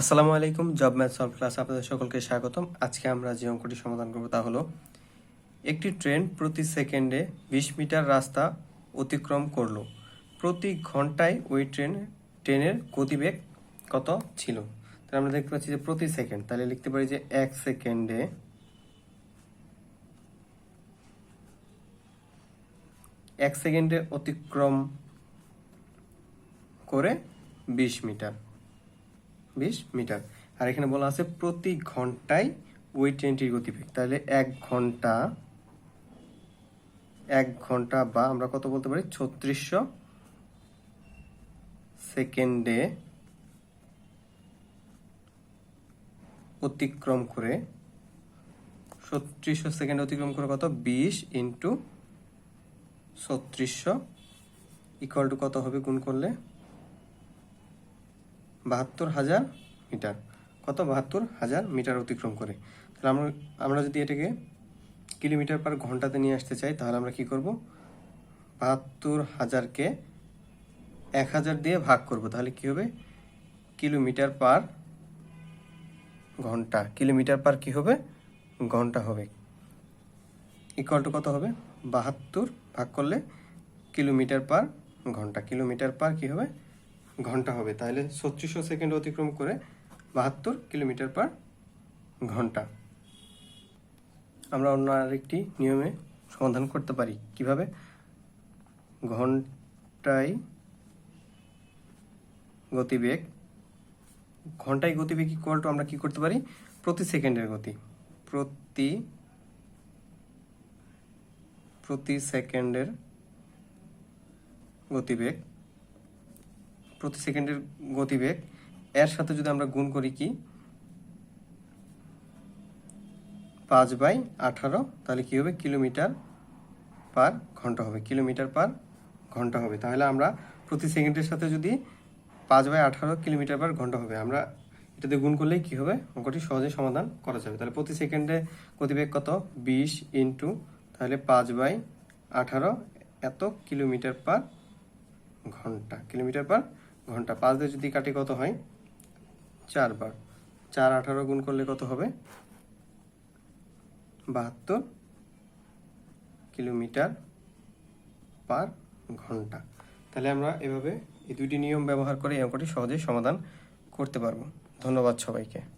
আসসালামু আলাইকুম job math solve class আপনাদের সকলকে স্বাগতম। আজকে আমরা যে অঙ্কটি সমাধান করব তা হলো, একটি ট্রেন প্রতি সেকেন্ডে বিশ মিটার রাস্তা অতিক্রম করল। প্রতি ঘন্টায় ওই ট্রেন, ট্রেনের গতিবেগ কত ছিল? তাহলে আমরা দেখতে পাচ্ছি যে প্রতি সেকেন্ড, তাহলে লিখতে পারি যে এক সেকেন্ডে এক সেকেন্ডে অতিক্রম করে বিশ মিটার। বিশ মিটার। আর এখানে বলা আছে প্রতি ঘন্টায় ওই ট্রেনটির গতিবেগ। তাহলে এক ঘণ্টা এক ঘণ্টা বা আমরা কত বলতে পারি? ছত্রিশশো সেকেন্ডে অতিক্রম করে, ছত্রিশশো সেকেন্ডে অতিক্রম করে কত? বিশ ইন্টু ছত্রিশশো ইকুয়াল টু কত হবে গুণ করলে? বাহাত্তর হাজার মিটার। কত? বাহাত্তর হাজার মিটার অতিক্রম করে। তাহলে আমরা আমরা যদি এটাকে কিলোমিটার পার ঘন্টাতে নিয়ে আসতে চাই, তাহলে আমরা কি করব? বাহাত্তর হাজারকে এক হাজার দিয়ে ভাগ করব। তাহলে কি হবে? কিলোমিটার পার ঘণ্টা। কিলোমিটার পার কি হবে? ঘণ্টা হবে। ইকুয়াল টু কত হবে? বাহাত্তর ভাগ করলে কিলোমিটার পার ঘণ্টা। কিলোমিটার পার কি হবে? ঘণ্টা হবে। তাহলে ছত্রিশশো সেকেন্ড অতিক্রম করে বাহাত্তর কিলোমিটার পার ঘণ্টা। আমরা অন্য আরেকটি নিয়মে সমাধান করতে পারি। কীভাবে? ঘন্টায় গতিবেগ। ঘন্টায় গতিবেগ ইকুয়াল টু আমরা কি করতে পারি? প্রতি সেকেন্ডের গতি। প্রতি প্রতি সেকেন্ডের গতিবেগ প্রতি সেকেন্ডের গতিবেগ। এর সাথে যদি আমরা গুণ করি কি? পাঁচ বাই আঠারো, তাহলে কি হবে? কিলোমিটার পার ঘণ্টা হবে। কিলোমিটার পার ঘণ্টা হবে। তাহলে আমরা প্রতি সেকেন্ডের সাথে যদি পাঁচ বাই আঠারো, কিলোমিটার পার ঘণ্টা হবে, আমরা এটাতে গুণ করলেই কি হবে? অঙ্কটি সহজে সমাধান করা যাবে। তাহলে প্রতি সেকেন্ডে গতিবেগ কত? বিশ ইন্টু, তাহলে পাঁচ বাই আঠারো, এত কিলোমিটার পার ঘণ্টা। কিলোমিটার পার ঘণ্টা পাঁচ দিয়ে যদি কাটি কত হয়? চারবার। চার আঠারো গুণ করলে কত হবে? বাহাত্তর কিলোমিটার পার ঘণ্টা। তাহলে আমরা এভাবে এই দুইটি নিয়ম ব্যবহার করে এই অঙ্কটি সহজেই সমাধান করতে পারব। ধন্যবাদ সবাইকে।